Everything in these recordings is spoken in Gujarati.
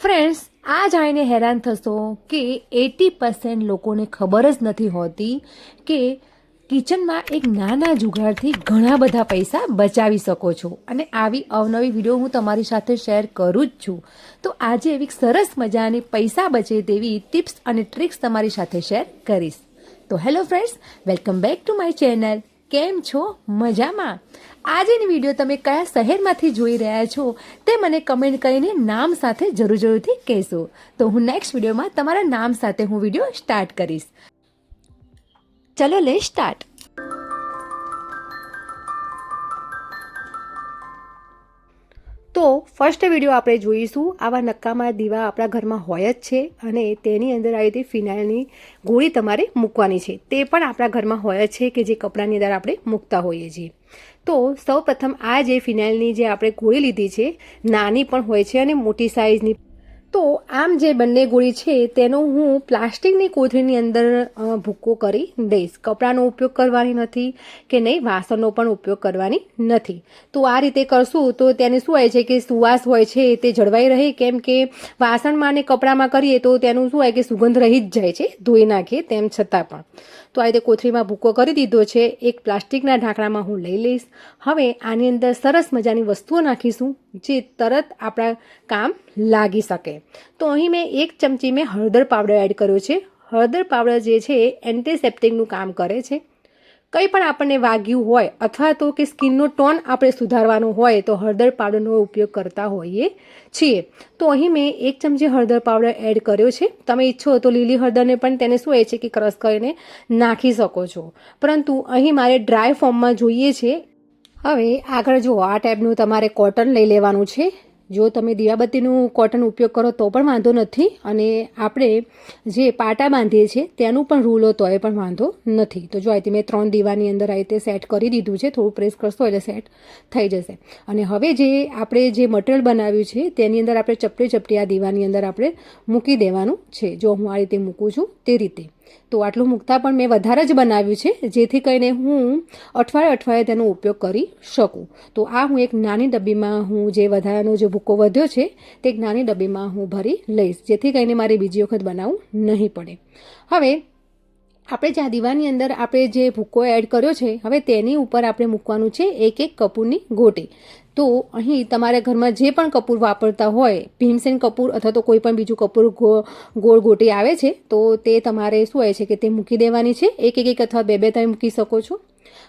ફ્રેન્ડ્સ આ જાણીને હેરાન થશો કે એટી પર્સન્ટ લોકોને ખબર જ નથી હોતી કે કિચનમાં એક નાના જુગાડથી ઘણા બધા પૈસા બચાવી શકો છો. અને આવી અવનવી વીડિયો હું તમારી સાથે શેર કરું જ છું. તો આજે એવી સરસ મજાની પૈસા બચે તેવી ટિપ્સ અને ટ્રિક્સ તમારી સાથે શેર કરીશ. તો hello friends welcome back to my channel કેમ છો? મજામાં? આજની વીડિયો તમે કયા શહેરમાંથી જોઈ રહ્યા છો તે મને કમેન્ટ કરીને નામ સાથે જરૂર જરૂરથી કહેશો. તો હું નેક્સ્ટ વિડીયોમાં તમારા નામ સાથે હું વીડિયો સ્ટાર્ટ કરીશ. ચલો લે સ્ટાર્ટ તો ફર્સ્ટ વીડિયો આપણે જોઈશું આવા નક્કામાં દીવા આપણા ઘરમાં હોય જ છે અને તેની અંદર આવી રીતે ફિનાઇલની ગોળી તમારે મૂકવાની છે. તે પણ આપણા ઘરમાં હોય જ છે કે જે કપડાની અંદર આપણે મૂકતા હોઈએ છીએ. તો સૌ પ્રથમ આ જે ફિનાઇલની જે આપણે ગોળી લીધી છે, નાની પણ હોય છે અને મોટી સાઇઝની તો આમ જે બંને ગોળી છે, તેનો હું પ્લાસ્ટિકની કોથળીની અંદર ભૂક્કો કરી દઈશ. કપડાનો ઉપયોગ કરવાની નથી કે નહીં, વાસણનો પણ ઉપયોગ કરવાની નથી. તો આ રીતે કરશું તો તેને શું હોય છે કે સુવાસ હોય છે, તે જળવાઈ રહે. કેમ કે વાસણમાં અને કપડામાં કરીએ તો તેનું શું હોય કે સુગંધ રહી જ જાય છે, ધોઈ નાખીએ તેમ છતાં પણ. તો આ રીતે કોથળીમાં ભૂકો કરી દીધો છે. એક પ્લાસ્ટિકના ઢાંકણામાં હું લઈ લઈશ. હવે આની અંદર સરસ મજાની વસ્તુઓ નાખીશું. જે તરત આપણા કામ લાગી શકે. તો અહીં મેં એક ચમચી મેં હળદર પાવડર એડ કર્યો છે. હળદર પાવડર જે છે એ એન્ટીસેપ્ટિકનું કામ કરે છે. કંઈ પણ આપણને વાગ્યું હોય અથવા તો કે સ્કિનનો ટોન આપણે સુધારવાનો હોય તો હળદર પાવડરનો ઉપયોગ કરતા હોઈએ છીએ. તો અહીં મેં એક ચમચી હળદર પાવડર એડ કર્યો છે. તમે ઈચ્છો તો લીલી હળદરને પણ તેને શું હોય છે કે ક્રશ કરીને નાખી શકો છો. પરંતુ અહીં મારે ડ્રાય ફોર્મમાં જોઈએ છે હવે આગળ જુઓ, આ ટાઈપનું તમારે કોટન લઈ લેવાનું છે. જો તમે દીવાબત્તીનું કોટન ઉપયોગ કરો તો પણ વાંધો નથી અને આપણે જે પાટા બાંધીએ છીએ તેનું પણ રૂલ તો એ પણ વાંધો નથી. તો જો આ મેં ત્રણ દીવાની અંદર આ રીતે સેટ કરી દીધું છે, થોડું પ્રેસ કરશો એટલે સેટ થઈ જશે. અને હવે જે આપણે જે મટીરિયલ બનાવ્યું છે તેની અંદર આપણે ચપટી ચપટી આ દીવાની અંદર આપણે મૂકી દેવાનું છે. જો હું આ રીતે મૂકું છું તે રીતે. તો આટલું મૂકતા પણ મેં વધારે જ બનાવ્યું છે, જેથી કરીને હું અઠવાડિયે અઠવાડિયે તેનો ઉપયોગ કરી શકું. તો આ હું એક નાની ડબ્બીમાં હું જે વધારાનો જે ભૂકો વધ્યો છે, તે એક નાની ડબ્બીમાં હું ભરી લઈશ, જેથી કરીને મારે બીજી વખત બનાવવું નહીં પડે. હવે, આપણે જે આ દીવાની અંદર આપણે જે ભૂકો એડ કર્યો છે, હવે તેની ઉપર આપણે મૂકવાનું છે એક એક કપૂરની ગોટી. તો અહીં તમારા ઘરમાં જે પણ કપૂર વાપરતા હોય, ભીમસેન કપૂર અથવા તો કોઈ પણ બીજું કપૂર ગોળ ગોટી આવે છે, તો તે તમારે શું હોય છે કે તે મૂકી દેવાની છે, એક એક એક અથવા બે બે તમે મૂકી શકો છો.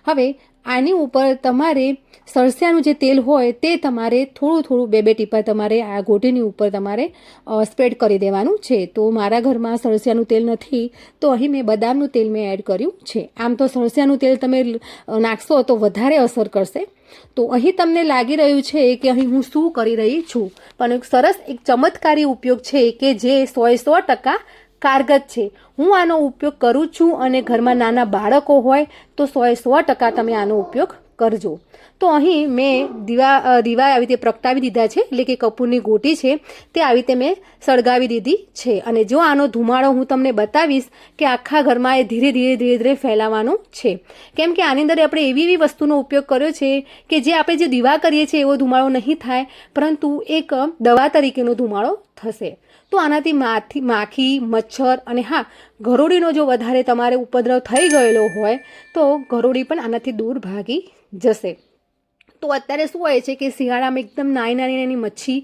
હવે આની ઉપર તમારે સરસિયાનું જે તેલ હોય તે તમારે થોડું થોડું બે બે ટીપા તમારે આ ગોટીની ઉપર તમારે સ્પ્રેડ કરી દેવાનું છે. તો મારા ઘરમાં સરસિયાનું તેલ નથી, તો અહીં મેં બદામનું તેલ મેં એડ કર્યું છે. આમ તો સરસિયાનું તેલ તમે નાખશો તો વધારે અસર કરશે. તો અહીં તમને લાગી રહ્યું છે કે અહીં હું શું કરી રહી છું. પણ એક સરસ, એક ચમત્કારી ઉપયોગ છે કે જે સોએ સો ટકા કારગત છે. હું આનો ઉપયોગ કરું છું અને ઘરમાં નાના બાળકો હોય તો સોએ સો ટકા તમે આનો ઉપયોગ કરજો. તો અહીં મેં દીવા દીવા આવી રીતે પ્રગટાવી દીધા છે. એટલે કે કપૂરની ગોટી છે, તે આવી રીતે મેં સળગાવી દીધી છે. અને જો આનો ધુમાડો હું તમને બતાવીશ કે આખા ઘરમાં એ ધીરે ધીરે ધીરે ધીરે ફેલાવાનો છે. કેમ કે આની અંદર આપણે એવી એવી વસ્તુનો ઉપયોગ કર્યો છે કે જે આપણે જે દીવા કરીએ છીએ એવો ધુમાડો નહીં થાય, પરંતુ એક દવા તરીકેનો ધુમાડો થશે. તો આનાથી માથી, માખી, મચ્છર અને હા ગરોળીનો જો વધારે તમારે ઉપદ્રવ થઈ ગયેલો હોય, તો ગરોળી પણ આનાથી દૂર ભાગી જશે. તો અત્યારે શું હોય છે કે શિયાળામાં એકદમ નાની નાની નાની મચ્છી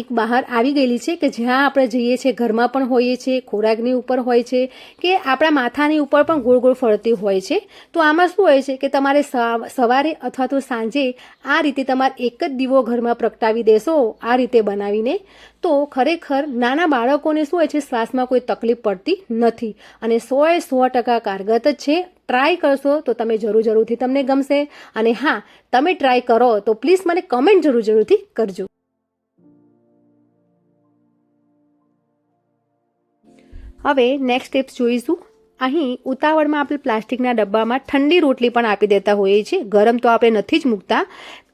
એક બહાર આવી ગયેલી છે કે જ્યાં આપણે જઈએ છીએ, ઘરમાં પણ હોઈએ છીએ, ખોરાકની ઉપર હોય છે કે આપણા માથાની ઉપર પણ ગોળ ગોળ ફરતી હોય છે. તો આમાં શું હોય છે કે તમારે સવારે અથવા તો સાંજે આ રીતે તમારે એક જ દીવો ઘરમાં પ્રગટાવી દેશો, આ રીતે બનાવીને. તો ખરેખર નાના બાળકોને શું હોય છે, શ્વાસમાં કોઈ તકલીફ પડતી નથી અને સોએ સો ટકા કારગત જ છે ટ્રાય કરશો તો તમે જરૂર જરૂરથી તમને ગમશે. અને હા, તમે ટ્રાય કરો તો પ્લીઝ મને કમેન્ટ જરૂર જરૂરથી કરજો. હવે નેક્સ્ટ સ્ટેપ્સ જોઈશું. અહીં ઉતાવળમાં આપણે પ્લાસ્ટિકના ડબ્બામાં ઠંડી રોટલી પણ આપી દેતા હોઈએ છીએ. ગરમ તો આપણે નથી જ મૂકતા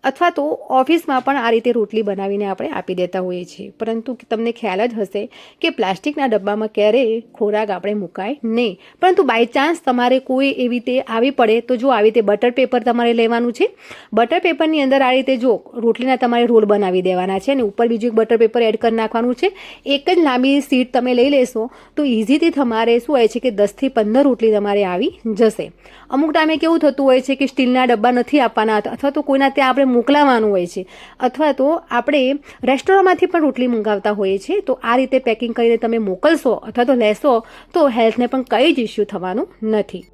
અથવા તો ઓફિસમાં પણ આ રીતે રોટલી બનાવીને આપણે આપી દેતા હોઈએ છીએ. પરંતુ તમને ખ્યાલ જ હશે કે પ્લાસ્ટિકના ડબ્બામાં ક્યારેય ખોરાક આપણે મુકાય નહીં. પરંતુ બાય ચાન્સ તમારે કોઈ એવી રીતે આવી પડે તો જો આવી રીતે બટર પેપર તમારે લેવાનું છે. બટર પેપરની અંદર આ રીતે જો રોટલીના તમારે રોલ બનાવી દેવાના છે અને ઉપર બીજું એક બટર પેપર એડ કરી નાખવાનું છે. એક જ લાંબી સીટ તમે લઈ લેશો તો ઇઝીથી તમારે શું હોય છે કે દસથી પંદર રોટલી તમારે આવી જશે. અમુક ટાઈમે કેવું થતું હોય છે કે સ્ટીલના ડબ્બા નથી આપવાના અથવા તો કોઈના ત્યાં આપણે મોકલાવાનું હોય છે. અથવા તો આપણે રેસ્ટોરન્ટમાંથી પણ રોટલી મંગાવતા હોઈએ છીએ, તો આ રીતે પેકિંગ કરીને તમે મોકલશો અથવા તો લેશો, તો હેલ્થને પણ કંઈ જ ઇસ્યુ થવાનું નથી.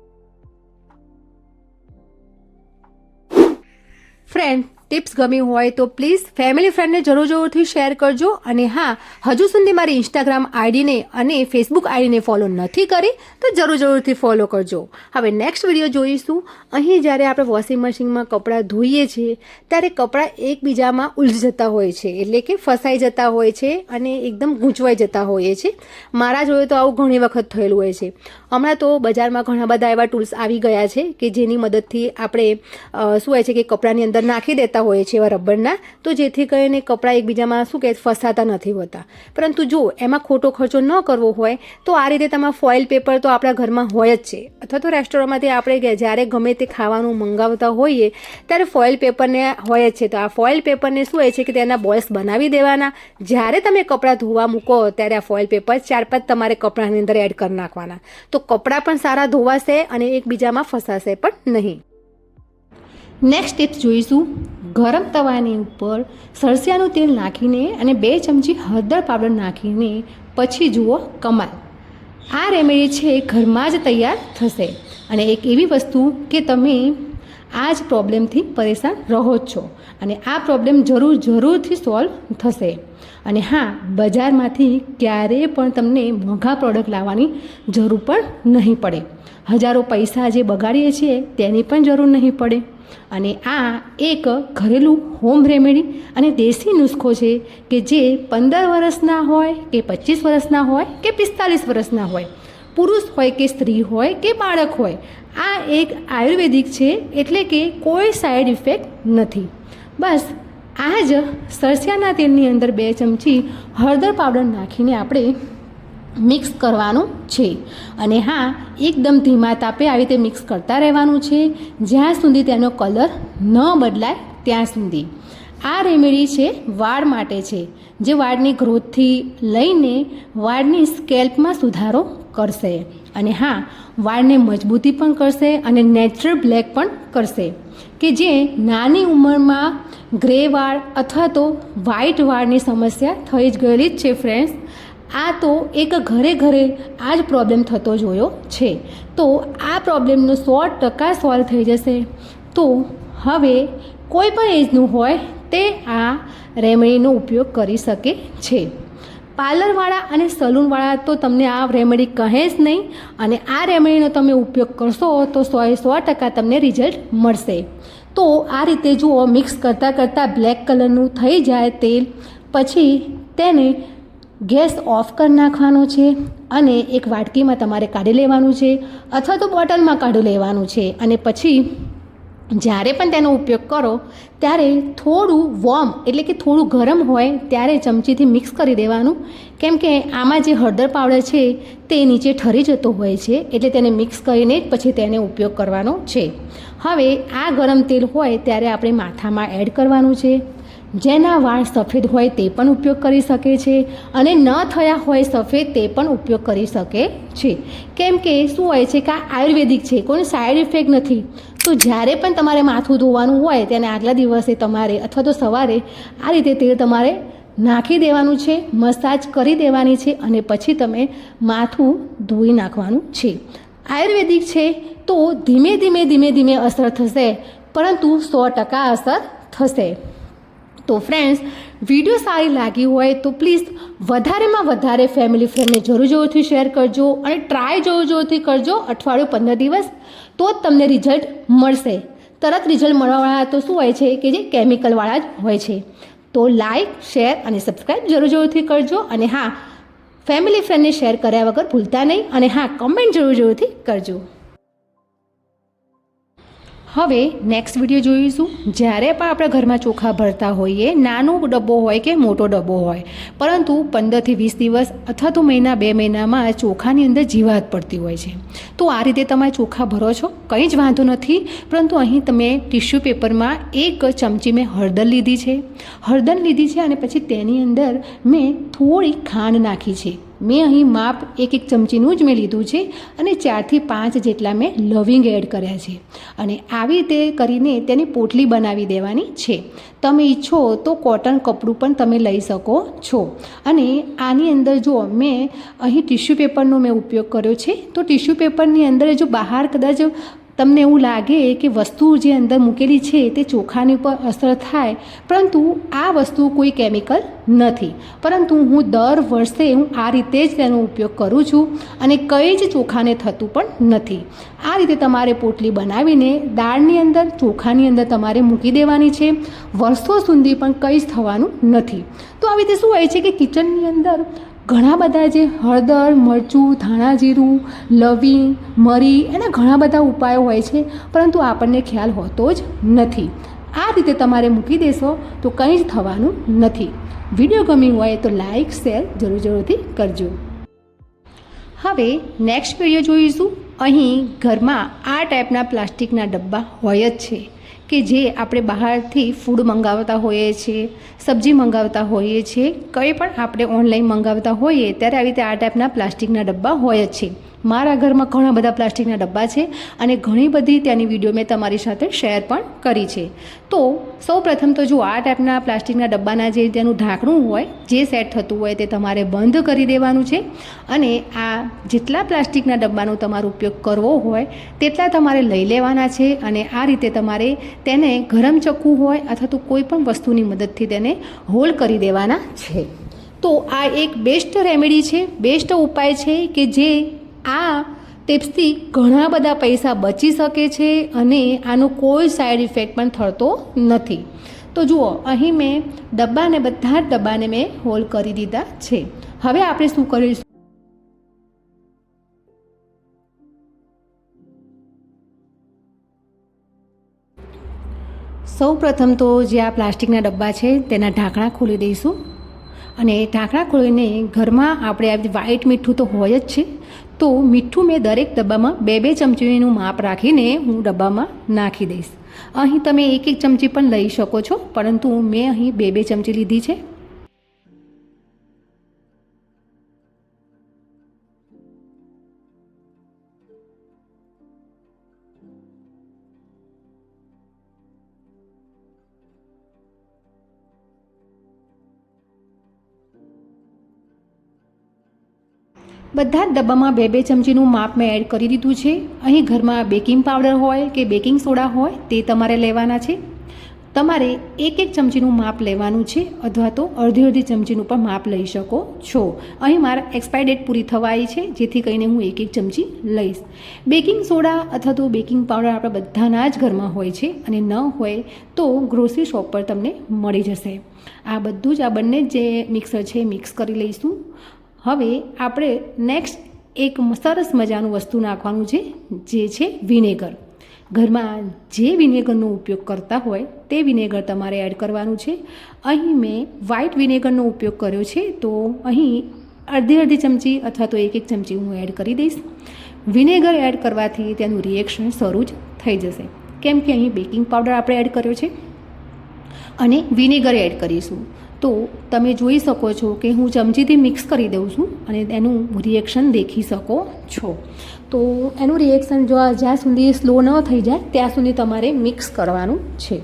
ફ્રેન્ડ ટિપ્સ ગમી હોય તો પ્લીઝ ફેમિલી ફ્રેન્ડને જરૂર જરૂરથી શેર કરજો. અને હા, હજુ સુધી મારી ઇન્સ્ટાગ્રામ આઈડીને અને ફેસબુક આઈડીને ફોલો નથી કરી, તો જરૂર જરૂરથી ફોલો કરજો. હવે નેક્સ્ટ વીડિયો જોઈશું. અહીં જ્યારે આપણે વોશિંગ મશીનમાં કપડાં ધોઈએ છીએ, ત્યારે કપડાં એકબીજામાં ઉલઝી જતા હોય છે. એટલે કે ફસાઈ જતા હોય છે અને એકદમ ગૂંચવાઈ જતા હોઈએ છે. મારા જોયે તો આવું ઘણી વખત થયેલું હોય છે. હમણાં તો બજારમાં ઘણા બધા એવા ટૂલ્સ આવી ગયા છે કે જેની મદદથી આપણે શું હોય છે કે કપડાની અંદર નાખી દેતા હોય છે એવા રબરના, તો જેથી કરીને કપડાં એકબીજામાં શું કહે ફસાતા નથી હોતા. પરંતુ જો એમાં ખોટો ખર્ચો ન કરવો હોય, તો આ રીતે તમારા ફોઇલ પેપર તો આપણા ઘરમાં હોય જ છે. અથવા તો રેસ્ટોરન્ટમાંથી આપણે જ્યારે ગમે તે ખાવાનું મંગાવતા હોઈએ, ત્યારે ફોઇલ પેપરને હોય જ છે. તો આ ફોઇલ પેપરને શું હોય છે કે તેના બોલ્સ બનાવી દેવાના. જ્યારે તમે કપડાં ધોવા મૂકો, ત્યારે આ ફોઇલ પેપર ચાર પાંચ તમારે કપડાની અંદર એડ કરી નાખવાના. તો કપડાં પણ સારા ધોવાશે અને એકબીજામાં ફસાશે પણ નહીં. નેક્સ્ટ સ્ટેપ જોઈશું. ગરમ તવાની ઉપર સરસિયાનું તેલ નાખીને અને બે ચમચી હળદર પાવડર નાખીને પછી જુઓ કમાલ. આ રેમેડી છે ઘરમાં જ તૈયાર થશે. અને એક એવી વસ્તુ કે તમે આ જ પ્રોબ્લેમથી પરેશાન રહો છો. અને આ પ્રોબ્લેમ જરૂર જરૂરથી સોલ્વ થશે. અને હા, બજારમાંથી ક્યારેય પણ તમને મોંઘા પ્રોડક્ટ લાવવાની જરૂર પણ નહીં પડે. હજારો પૈસા જે બગાડીએ છીએ તેની પણ જરૂર નહીં પડે. અને આ એક ઘરેલું હોમ રેમેડી અને દેશી નુસ્ખો છે કે જે પંદર વર્ષના હોય કે પચીસ વર્ષના હોય કે પિસ્તાલીસ વર્ષના હોય. પુરુષ હોય કે સ્ત્રી હોય કે બાળક હોય. આ એક આયુર્વેદિક છે એટલે કે કોઈ સાઈડ ઇફેક્ટ નથી. બસ, આ જ સરસિયાના તેલની અંદર બે ચમચી હળદર પાવડર નાખીને આપણે મિક્સ કરવાનું છે. અને હા, એકદમ ધીમા તાપે આવી રીતે મિક્સ કરતા રહેવાનું છે. જ્યાં સુધી તેનો કલર ન બદલાય ત્યાં સુધી. આ રેમેડી છે વાળ માટે છે. જે વાળની ગ્રોથથી લઈને વાળની સ્કેલ્પમાં સુધારો કરશે. અને હા, વાળને મજબૂતી પણ કરશે અને નેચરલ બ્લેક પણ કરશે. કે જે નાની ઉંમરમાં ગ્રે વાળ અથવા તો વ્હાઇટ વાળની સમસ્યા થઈ જ ગયેલી જ છે ફ્રેન્ડ્સ આ તો એક ઘરે ઘરે આ જ પ્રોબ્લેમ થતો જોયો છે. તો આ પ્રોબ્લેમનો સો ટકા સોલ્વ થઈ જશે. તો હવે કોઈ પણ એજનું હોય તે આ રેમેડીનો ઉપયોગ કરી શકે છે. પાર્લરવાળા અને સલૂનવાળા તો તમને આ રેમેડી કહે જ નહીં અને આ રેમેડીનો તમે ઉપયોગ કરશો તો સોએ સો ટકા તમને રિઝલ્ટ મળશે. તો આ રીતે જુઓ મિક્સ કરતાં કરતાં બ્લેક કલરનું થઈ જાય તેલ. પછી તેને ગેસ ઓફ કરી નાખવાનો છે અને એક વાટકીમાં તમારે કાઢી લેવાનું છે અથવા તો બોટલમાં કાઢી લેવાનું છે. અને પછી જ્યારે પણ તેનો ઉપયોગ કરો, ત્યારે થોડું વોર્મ એટલે કે થોડું ગરમ હોય ત્યારે ચમચીથી મિક્સ કરી દેવાનું. કેમ કે આમાં જે હળદર પાવડર છે તે નીચે ઠરી જતો હોય છે, એટલે તેને મિક્સ કરીને જ પછી તેને ઉપયોગ કરવાનો છે. હવે આ ગરમ તેલ હોય ત્યારે આપણે માથામાં એડ કરવાનું છે. જેના વાળ સફેદ હોય તે પણ ઉપયોગ કરી શકે છે અને ન થયા હોય સફેદ તે પણ ઉપયોગ કરી શકે છે. કેમ કે શું હોય છે કે આ આયુર્વેદિક છે, કોઈ સાઈડ ઇફેક્ટ નથી. તો જ્યારે પણ તમારે માથું ધોવાનું હોય તેને આગલા દિવસે તમારે અથવા તો સવારે આ રીતે તેલ તમારે નાખી દેવાનું છે, મસાજ કરી દેવાની છે અને પછી તમે માથું ધોઈ નાખવાનું છે. આયુર્વેદિક છે તો ધીમે ધીમે ધીમે ધીમે અસર થશે, પરંતુ સો ટકા અસર થશે. તો ફ્રેન્ડ્સ વીડિયો સારી લાગી હોય તો પ્લીઝ વધારેમાં વધારે ફેમિલી ફ્રેન્ડને જરૂર જરૂરથી શેર કરજો અને ટ્રાય જરૂર જરૂરથી કરજો અઠવાડિયું પંદર દિવસ તો જ તમને રિઝલ્ટ મળશે. તરત રિઝલ્ટ મળવાવાળા તો શું હોય છે કે જે કેમિકલવાળા જ હોય છે. તો લાઈક શેર અને સબસ્ક્રાઈબ જરૂર જરૂરથી કરજો અને હા ફેમિલી ફ્રેન્ડને શેર કર્યા વગર ભૂલતા નહીં અને હા કમેન્ટ જરૂર જરૂરથી કરજો. હવે નેક્સ્ટ વીડિયો જોઈશું. જ્યારે પણ આપણે ઘરમાં ચોખા ભરતા હોઈએ, નાનો ડબ્બો હોય કે મોટો ડબ્બો હોય, પરંતુ પંદરથી વીસ દિવસ અથવા તો મહિના, બે મહિનામાં ચોખાની અંદર જીવાત પડતી હોય છે. તો આ રીતે તમે ચોખા ભરો છો? કંઈ જ વાંધો નથી, પરંતુ અહીં તમે ટિશ્યુ પેપરમાં એક ચમચી મેં હળદર લીધી છે. હળદર લીધી છે અને પછી તેની અંદર મેં થોડી ખાંડ નાખી છે. મેં અહીં માપ એક એક ચમચીનું જ મેં લીધું છે અને ચારથી પાંચ જેટલા મેં લવિંગ એડ કર્યા છે. અને આવી રીતે કરીને તેની પોટલી બનાવી દેવાની છે. તમે ઈચ્છો તો કોટન કપડું પણ તમે લઈ શકો છો. અને આની અંદર જો મેં અહીં ટિશ્યુ પેપરનો મેં ઉપયોગ કર્યો છે, તો ટિશ્યુ પેપરની અંદર જો બહાર કદાચ તમને એવું લાગે કે વસ્તુ જે અંદર મૂકેલી છે તે ચોખાની ઉપર અસર થાય, પરંતુ આ વસ્તુ કોઈ કેમિકલ નથી. પરંતુ હું દર વર્ષે હું આ રીતે જ તેનો ઉપયોગ કરું છું અને કંઈ જ ચોખાને થતું પણ નથી. આ રીતે તમારે પોટલી બનાવીને દાળની અંદર, ચોખાની અંદર તમારે મૂકી દેવાની છે. વર્ષો સુધી પણ કંઈ જ થવાનું નથી. તો આવી રીતે શું હોય છે કે કિચનની અંદર ઘણા બધા જે હળદર, મરચું, ધાણા જીરું, લવિંગ, મરી એના ઘણા બધા ઉપાયો હોય છે, પરંતુ આપણને ખ્યાલ હોતો જ નથી. આ રીતે તમારે મૂકી દેશો તો કંઈ જ થવાનું નથી. વીડિયો ગમી હોય તો લાઈક, શેર જરૂર જરૂરથી કરજો. હવે નેક્સ્ટ વીડિયો જોઈશું. અહીં ઘરમાં આ ટાઈપના પ્લાસ્ટિકના ડબ્બા હોય જ છે. કે જે આપણે બહારથી ફૂડ મંગાવતા હોઈએ છીએ, સબ્જી મંગાવતા હોઈએ છીએ, કંઈ પણ આપણે ઓનલાઈન મંગાવતા હોઈએ, ત્યારે આવી રીતે આ ટાઈપના પ્લાસ્ટિકના ડબ્બા હોય જ છે. મારા ઘરમાં ઘણા બધા પ્લાસ્ટિકના ડબ્બા છે અને ઘણી બધી ત્યાંની વીડિયો મેં તમારી સાથે શેર પણ કરી છે. તો સૌ પ્રથમ તો જો આ ટાઈપના પ્લાસ્ટિકના ડબ્બાના જે તેનું ઢાંકણું હોય, જે સેટ થતું હોય તે તમારે બંધ કરી દેવાનું છે અને આ જેટલા પ્લાસ્ટિકના ડબ્બાનો તમારો ઉપયોગ કરવો હોય તેટલા તમારે લઈ લેવાના છે અને આ રીતે તમારે તેને ગરમ ચક્કુ હોય અથવા તો કોઈ પણ વસ્તુની મદદથી તેને હોલ કરી દેવાના છે. તો આ એક બેસ્ટ રેમેડી છે, બેસ્ટ ઉપાય છે કે જે આ ટિપ્સથી ઘણા બધા પૈસા બચી શકે છે અને આનો કોઈ સાઈડ ઇફેક્ટ પણ થતો નથી. તો જુઓ, અહીં મેં ડબ્બાને બધા જ ડબ્બાને મેં હોલ કરી દીધા છે. હવે આપણે શું કરીશું? સૌ પ્રથમ તો જે આ પ્લાસ્ટિકના ડબ્બા છે, તેના ઢાંકણા ખોલી દઈશું. અને ઢાંકણા ખોલીને ઘરમાં આપણે આવી વ્હાઈટ મીઠું તો હોય જ છે. તો મીઠું મેં દરેક ડબ્બામાં બે બે ચમચીનું માપ રાખીને હું ડબ્બામાં નાખી દઈશ. અહીં તમે એક એક ચમચી પણ લઈ શકો છો, પરંતુ મેં અહીં બે બે ચમચી લીધી છે. બધા જ ડબ્બામાં બે બે ચમચીનું માપ મેં એડ કરી દીધું છે. અહીં ઘરમાં બેકિંગ પાવડર હોય કે બેકિંગ સોડા હોય તે તમારે લેવાના છે. તમારે એક એક ચમચીનું માપ લેવાનું છે અથવા તો અડધી અડધી ચમચીનું પણ માપ લઈ શકો છો. અહીં મારા એક્સપાયર ડેટ પૂરી થવાઈ છે, જેથી કરીને હું એક એક ચમચી લઈશ. બેકિંગ સોડા અથવા તો બેકિંગ પાવડર આપણા બધાના જ ઘરમાં હોય છે અને ન હોય તો ગ્રોસરી શોપ પર તમને મળી જશે. આ બધું જ આ બંને જે મિક્સર છે મિક્સ કરી લઈશું. હવે આપણે નેક્સ્ટ એક સરસ મજાનું વસ્તુ નાખવાનું છે, જે છે વિનેગર. ઘરમાં જે વિનેગરનો ઉપયોગ કરતા હોય તે વિનેગર તમારે એડ કરવાનું છે. અહીં મેં વ્હાઇટ વિનેગરનો ઉપયોગ કર્યો છે, તો અહીં અડધી અડધી ચમચી અથવા તો એક એક ચમચી હું એડ કરી દઈશ. વિનેગર એડ કરવાથી તેનું રિએક્શન શરૂ જ થઈ જશે. કેમ કે અહીં બેકિંગ પાવડર આપણે એડ કર્યો છે. અને વિનેગર એડ કરીશું. તો તમે જોઈ શકો છો કે હું ચમચીથી મિક્સ કરી દઉં છું અને એનું રિએક્શન દેખી શકો છો. તો એનું રિએક્શન જો જ્યાં સુધી સ્લો ન થઈ જાય, ત્યાં સુધી તમારે મિક્સ કરવાનું છે.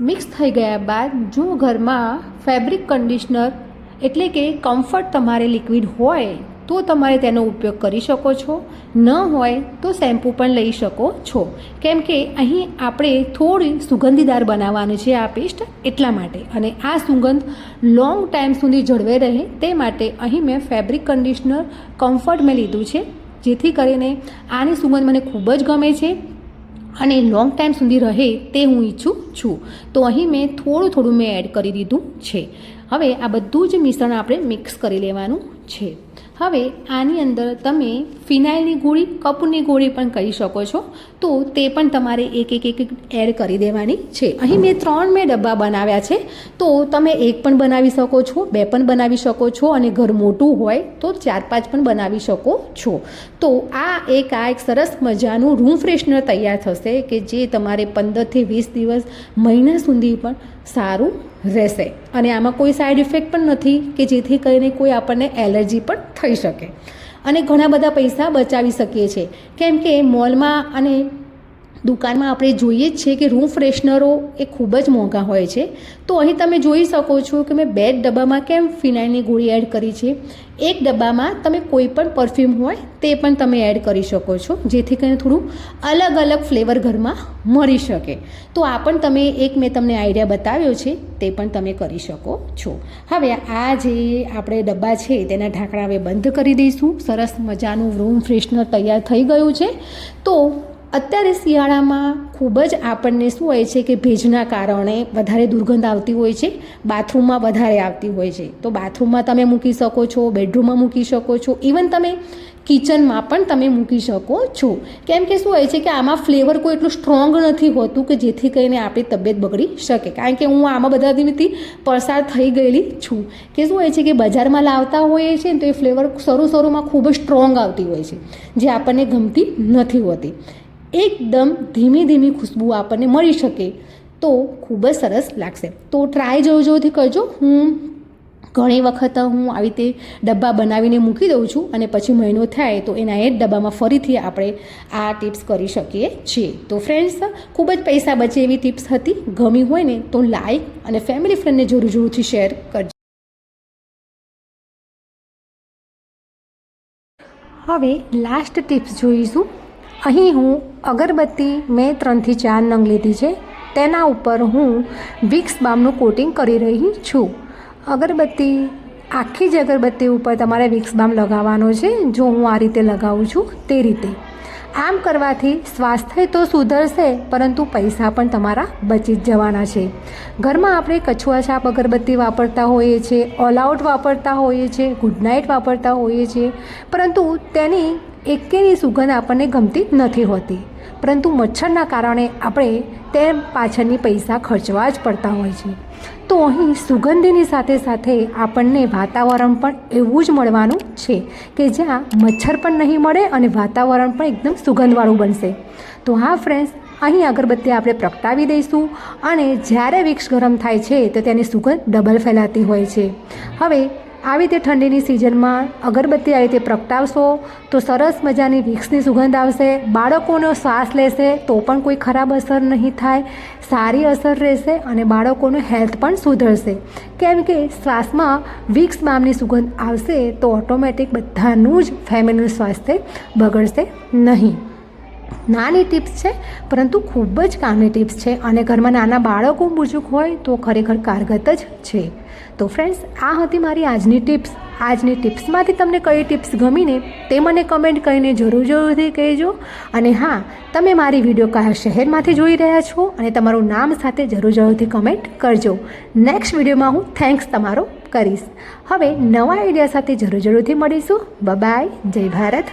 મિક્સ થઈ ગયા બાદ જો ઘરમાં ફેબ્રિક કન્ડિશનર એટલે કે કમ્ફર્ટ તમારે લિક્વિડ હોય તો તમારે તેનો ઉપયોગ કરી શકો છો. ન હોય તો શેમ્પૂ પણ લઈ શકો છો. કેમ કે અહીં આપણે થોડી સુગંધીદાર બનાવવાની છે આ પેસ્ટ એટલા માટે. અને આ સુગંધ લોંગ ટાઈમ સુધી જળવાઈ રહે તે માટે અહીં મેં ફેબ્રિક કન્ડિશનર કમ્ફર્ટ મેં લીધું છે. જેથી કરીને આની સુગંધ મને ખૂબ જ ગમે છે અને લોંગ ટાઈમ સુધી રહે તે હું ઈચ્છું છું. તો અહીં મેં થોડું થોડું મેં એડ કરી દીધું છે. હવે આ બધું જ મિશ્રણ આપણે મિક્સ કરી લેવાનું છે. હવે આની અંદર તમે ફિનાઇલની ગોળી કપૂરની ગોળી પણ કરી શકો છો. તો તે પણ તમારે એક એક એક એડ કરી દેવાની છે. અહીં મેં ત્રણ મેં ડબ્બા બનાવ્યા છે. તો તમે એક પણ બનાવી શકો છો, બે પણ બનાવી શકો છો અને ઘર મોટું હોય તો ચાર પાંચ પણ બનાવી શકો છો. તો આ એક આ એક સરસ મજાનું રૂમ ફ્રેશનર તૈયાર થશે કે જે તમારે પંદરથી વીસ દિવસ મહિના સુધી પણ સારું રહેશે. અને આમાં કોઈ સાઈડ ઇફેક્ટ પણ નથી કે જેથી કરીને કોઈ આપણને એલર્જી પણ થઈ શકે. અને ઘણા બધા પૈસા બચાવી શકીએ છીએ. કેમ કે મોલમાં અને દુકાનમાં આપણે જોઈએ જ છે કે રૂમ ફ્રેશનરો એ ખૂબ જ મોંઘા હોય છે. તો અહીં તમે જોઈ શકો છો કે મેં બે ડબ્બામાં કેમ ફિનાઇલની ગોળી એડ કરી છે. એક ડબ્બામાં તમે કોઈ પણ પરફ્યુમ હોય તે પણ તમે એડ કરી શકો છો, જેથી કરીને થોડું અલગ અલગ ફ્લેવર ઘરમાં મળી શકે. તો આ પણ તમે એક મેં તમને આઈડિયા બતાવ્યો છે, તે પણ તમે કરી શકો છો. હવે આ જે આપણે ડબ્બા છે, તેના ઢાંકણા હવે બંધ કરી દઈશું. સરસ મજાનું રૂમ ફ્રેશનર તૈયાર થઈ ગયું છે. તો અત્યારે શિયાળામાં ખૂબ જ આપણને શું હોય છે કે ભેજના કારણે વધારે દુર્ગંધ આવતી હોય છે, બાથરૂમમાં વધારે આવતી હોય છે. તો બાથરૂમમાં તમે મૂકી શકો છો, બેડરૂમમાં મૂકી શકો છો, ઇવન તમે કિચનમાં પણ તમે મૂકી શકો છો. કેમ કે શું હોય છે કે આમાં ફ્લેવર કોઈ એટલું સ્ટ્રોંગ નથી હોતું કે જેથી કરીને આપણી તબિયત બગડી શકે. કારણ કે હું આમાં બધાથી પસાર થઈ ગયેલી છું. કે શું હોય છે કે બજારમાં લાવતા હોઈએ છીએ ને તો એ ફ્લેવર શરૂ શરૂમાં ખૂબ જ સ્ટ્રોંગ આવતી હોય છે, જે આપણને ગમતી નથી હોતી. એકદમ ધીમી ધીમી ખુશ્બુ આપણને મળી શકે. તો ખૂબ જ સરસ લાગશે. તો ટ્રાય જોઈ જોઈથી કરજો. હું ઘણી વખત હું આવી રીતે ડબ્બા બનાવીને મૂકી દઉં છું અને પછી મહિનો થાય તો એના એ ડબ્બામાં ફરીથી આપણે આ ટિપ્સ કરી શકીએ છીએ. તો ફ્રેન્ડ્સ ખૂબ જ પૈસા બચે એવી ટિપ્સ હતી. ગમી હોય ને તો લાઈક અને ફેમિલી ફ્રેન્ડને જરૂર, જરૂરથી શેર કરજો. હવે લાસ્ટ ટિપ્સ જોઈશું. અહીં હું અગરબત્તી મેં ત્રણથી ચાર નંગ લીધી છે, તેના ઉપર હું વિક્સ બામનું કોટિંગ કરી રહી છું. અગરબત્તી, આખી જ અગરબત્તી ઉપર તમારે વિક્સ બામ લગાવવાનો છે, જો હું આ રીતે લગાવું છું તે રીતે. આમ કરવાથી સ્વાસ્થ્ય તો સુધરશે, પરંતુ પૈસા પણ તમારા બચી જ જવાના છે. ઘરમાં આપણે કછુઆ છાપ અગરબત્તી વાપરતા હોઈએ છીએ, ઓલ આઉટ વાપરતા હોઈએ છીએ, ગુડ નાઇટ વાપરતા હોઈએ છીએ, પરંતુ તેની એકેની સુગંધ આપણને ગમતી નથી હોતી. પરંતુ મચ્છરના કારણે આપણે તે પાછળની પૈસા ખર્ચવા જ પડતા હોય છે. તો અહીં સુગંધીની સાથે સાથે આપણને વાતાવરણ પણ એવું જ મળવાનું છે કે જ્યાં મચ્છર પણ નહીં મળે અને વાતાવરણ પણ એકદમ સુગંધવાળું બનશે. તો હા ફ્રેન્ડ્સ અહીં અગરબત્તી આપણે પ્રગટાવી દઈશું અને જ્યારે વિક્ષ ગરમ થાય છે તો તેની સુગંધ ડબલ ફેલાતી હોય છે. હવે આવી રીતે ઠંડીની સિઝનમાં અગરબત્તી આવી રીતે પ્રગટાવશો તો સરસ મજાની વિક્સની સુગંધ આવશે, બાળકોનો શ્વાસ લેશે તો પણ કોઈ ખરાબ અસર નહીં થાય, સારી અસર રહેશે અને બાળકોનું હેલ્થ પણ સુધરશે. કેમ કે શ્વાસમાં વિક્સ બામની સુગંધ આવશે તો ઓટોમેટિક બધાનું જ ફેમિલીનું સ્વાસ્થ્ય બગડશે નહીં. નાની ટિપ્સ છે, પરંતુ ખૂબ જ કામની ટિપ્સ છે અને ઘરમાં નાના બાળકો બુજુક હોય તો ખરેખર કારગત જ છે. તો ફ્રેન્ડ્સ આ હતી મારી આજની ટિપ્સ. આજની ટિપ્સમાંથી તમને કઈ ટિપ્સ ગમીને તે મને કમેન્ટ કરીને જરૂર જરૂરથી કહેજો. અને હા, તમે મારી વીડિયો કયા શહેરમાંથી જોઈ રહ્યા છો અને તમારું નામ સાથે જરૂર જરૂરથી કમેન્ટ કરજો. નેક્સ્ટ વિડીયોમાં હું થેન્ક્સ તમારો કરીશ. હવે નવા આઈડિયા સાથે જરૂર જરૂરથી મળીશું. બાય જય ભારત.